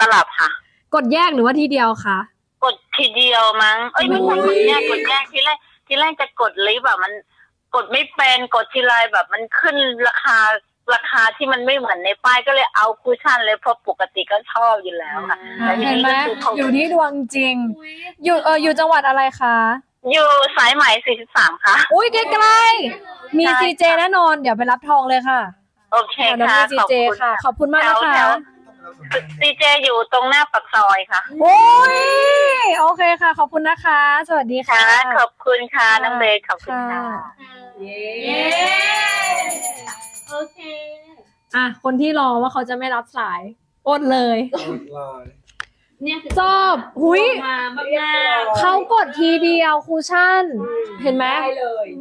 ตลับค่ะ กดแยกหรือว่าทีเดียวคะ กดทีเดียวมั้ง เอ้ยไม่ใช่กดแยกกดแยกทีแรกทีแรกจะกดลิฟต์อะมันกดไม่เป็นกดทีไรแบบมันขึ้นราคาราคาที่มันไม่เหมือนในป้ายก็เลยเอาคูชั่นเลยเพราะปกติก็ชอบอยู่แล้วค่ะอ่าแต่ทีเห็นนี้ไหมก็คือเขาอยู่ที่ดวงจริง อยู่เอออยู่จังหวัดอะไรคะ อยู่สายไหม43 ค่ะ อุ้ยใกล้ๆ มีใช่ซีเจค่ะ แน่นอน เดี๋ยวไปรับทองเลยค่ะโอเคแถวนั้นค่ะมีซีขอบเจคุณค่ะ ขอบคุณมากนะคะแถว ซีเจอยู่ตรงหน้าปากซอยค่ะโอ้ยโอเคค่ะ ขอบคุณนะคะ สวัสดีค่ะ ค่ะขอบคุณค่ะค่ะน้องเบสขอบคุณค่ะ เย้โอเค อะ คนที่รอว่าเขาจะไม่รับสายอดเลยเนี่ยคือจบหุยมามากเขากดทีเดียวคูชั่น เห็นไหม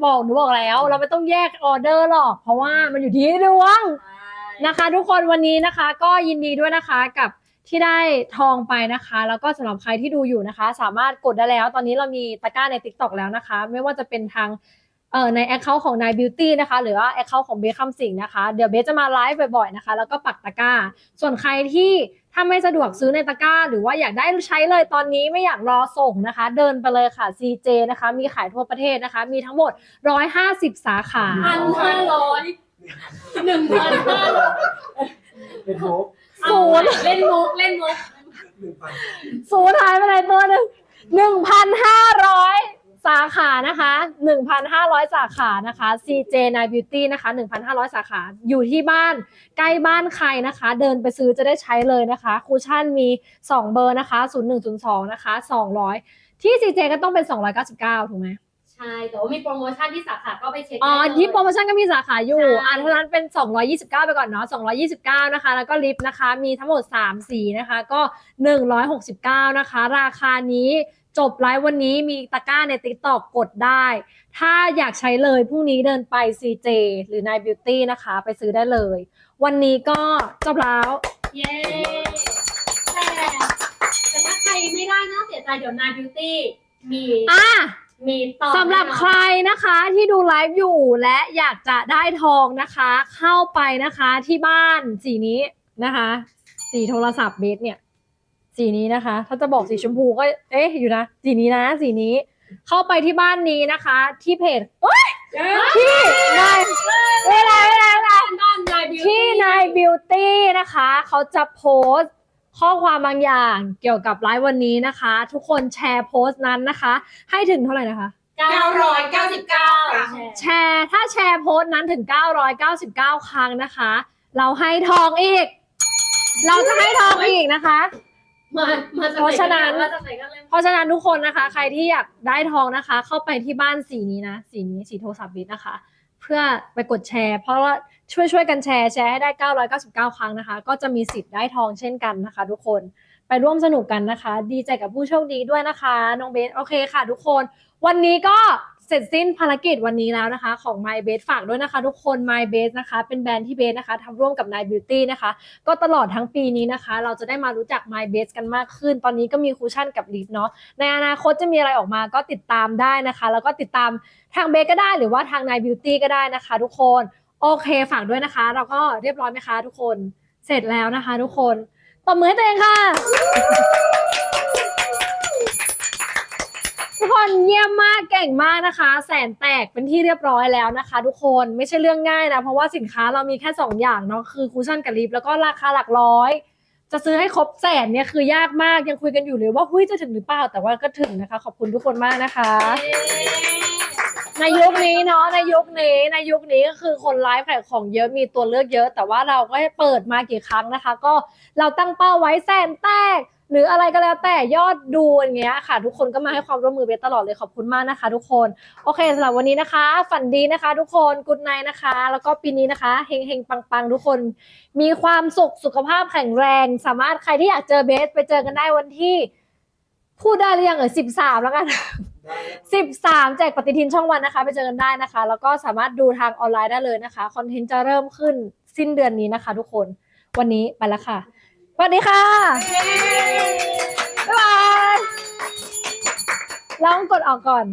บอกหนูบอกแล้ว เราไม่ต้องแยกออเดอร์หรอก เพราะว่ามันอยู่ที่ดวงๆ นะคะ ทุกคนวันนี้นะคะ ก็ยินดีด้วยนะคะกับที่ได้ทองไปนะคะ แล้วก็สำหรับใครที่ดูอยู่นะคะ สามารถกดได้แล้ว ตอนนี้เรามีตะกร้าใน Tik t o อกแล้วนะคะ ไม่ว่าจะเป็นทางเอ่อใน Account ของนายบิวตี้นะคะ หรือว่า Account ของเบคคัมสิงนะคะเดี๋ยวเบสจะมาไลฟ์บ่อยๆนะคะ แล้วก็ปักตะกร้า ส่วนใครที่ถ้าไม่สะดวกซื้อในตะกร้า หรือว่าอยากได้ใช้เลยตอนนี้ไม่อยากรอส่งนะคะ เดินไปเลยค่ะ CJ นะคะ มีขายทั่วประเทศนะคะ มีทั้งหมด 150 สาขาพัน ห้าร้อยหนึ่งพันห้าร้อยเป็นมุกศูนย์ เล่นมุกเล่นมุกหนึ่งพันศูนย์หายไปไหนตัวหนึ่งหนึ่งพันห้าร้อยสาขานะคะหนึ่งพันห้าร้อยสาขานะคะ CJ Night Beauty นะคะหนึ่งพันห้าร้อยสาขา อยู่ที่บ้านใกล้บ้านใครนะคะ เดินไปซื้อจะได้ใช้เลยนะคะ คูชั่นมี2เบอร์นะคะ0102นะคะ200ที่ CJ ก็ต้องเป็น299ถูกไหม ใช่แต่ว่ามีโปรโมชั่นที่สาขาก็ไปเช็คอ๋อได้เลย ที่โปรโมชั่นก็มีสาขาอยู่ ใช่อะเท่านั้นเป็น 229 ไปก่อนเนาะ 229 นะคะ แล้วก็ลิปนะคะ มีทั้งหมด 3 สีนะคะ ก็ 169 นะคะ ราคานี้จบไลฟ์วันนี้มีตะกร้าใน TikTok กดได้ ถ้าอยากใช้เลยพรุ่งนี้เดินไป CJ หรือ Night Beauty นะคะ ไปซื้อได้เลย วันนี้ก็จบแล้ว เย้แต่แต่ถ้าใครไม่ได้น่าเสียใจเดี๋ยวนายบิวตี้มี อะ มีต่อสำหรับใครนะคะที่ดูไลฟ์อยู่และอยากจะได้ทองนะคะ เข้าไปนะคะที่บ้านสีนี้นะคะ สีโทรศัพท์เบสเนี่ย สีนี้นะคะ ถ้าจะบอกสีชมพูก็เอ๊ะอยู่นะสีนี้นะสีนี้ เข้าไปที่บ้านนี้นะคะ ที่เพจเอ้ยที่นายเวลาเวลาเวลาบ้านนายบิวตี้ที่นายบิวตี้นะคะ เขาจะโพสต์ ข้อความบางอย่างเกี่ยวกับไลฟ์วันนี้นะคะ ทุกคนแชร์โพสต์นั้นนะคะ ให้ถึงเท่าไหร่นะคะเก้าร้อยเก้าสิบเก้าแชร์ถ้าแชร์โพสต์นั้นถึง 999 ครั้งนะคะ เราให้ทองอีก เราจะให้ทองอีกนะคะ มามาจากเพราะฉะนั้น มาจากไหนกันเลยเพราะฉะนั้นทุกคนนะคะ ใครที่อยากได้ทองนะคะ เข้าไปที่บ้านสีนี้นะ สีนี้สีโทรศัพท์บิตนะคะ เพื่อไปกดแชร์ เพราะว่าช่วยช่วยกันแชร์แชร์ให้ได้ 999 ครั้งนะคะ ก็จะมีสิทธิ์ได้ทองเช่นกันนะคะ ทุกคนไปร่วมสนุกกันนะคะ ดีใจกับผู้โชคดีด้วยนะคะน้องเบสโอเคค่ะ ทุกคน วันนี้ก็ เสร็จสิ้นภารกิจวันนี้แล้วนะคะ ของ My b a s e ฝากด้วยนะคะ ทุกคน My b a s e นะคะ เป็นแบรนด์ที่เบสนะคะทำร่วมกับ Night Beauty นะคะ ก็ตลอดทั้งปีนี้นะคะ เราจะได้มารู้จัก My b a s e กันมากขึ้น ตอนนี้ก็มีคูชั่นกับลิปเนาะในอนาคตจะมีอะไรออกมาก็ติดตามได้นะคะ แล้วก็ติดตามทางเบสก็ได้หรือว่าทาง Night Beauty ก็ได้นะคะ ทุกคนโอเคฝากด้วยนะคะ เราก็เรียบร้อยไหมคะ ทุกคนเสร็จแล้วนะคะ ทุกคนตบมือให้ตัวเองค่ะ คนเยี่ยมมากเก่งมากนะคะ แสนแตกเป็นที่เรียบร้อยแล้วนะคะ ทุกคนไม่ใช่เรื่องง่ายนะ เพราะว่าสินค้าเรามีแค่ 2 อย่างเนาะคือคูชั่นกับลิปแล้วก็ราคาหลักร้อย จะซื้อให้ครบแสนเนี่ยคือยากมากยังคุยกันอยู่เลยว่าหุ้ยจะถึงหรือเปล่าแต่ว่าก็ถึงนะคะ ขอบคุณทุกคนมากนะคะในยุคนี้เนาะในยุคนี้ในยุคนี้ก็คือคนไลฟ์ขายของเยอะมีตัวเลือกเยอะ แต่ว่าเราก็ให้เปิดมากี่ครั้งนะคะ ก็เราตั้งเป้าไว้แสนแตก หรืออะไรก็แล้วแต่ยอดดูอย่างเงี้ยค่ะ ทุกคนก็มาให้ความร่วมมือเบสตลอดเลยขอบคุณมากนะคะ ทุกคนโอเคสำหรับวันนี้นะคะ ฝันดีนะคะ ทุกคนกุดไนนะคะ แล้วก็ปีนี้นะคะเฮงเฮงปังปังๆ ทุกคน มีความสุขสุขภาพแข็งแรง สามารถใครที่อยากเจอเบสไปเจอกันได้วันที่ พูดได้หรือยังเออสิบสามแล้วกันสิบสามแจกปฏิทินช่องวันนะคะ ไปเจอกันได้นะคะ แล้วก็สามารถดูทางออนไลน์ได้เลยนะคะคอนเทนต์จะเริ่มขึ้นสิ้นเดือนนี้นะคะ ทุกคนวันนี้ไปแล้วค่ะ สวัสดีค่ะ บ๊ายบายลองกดออกก่อน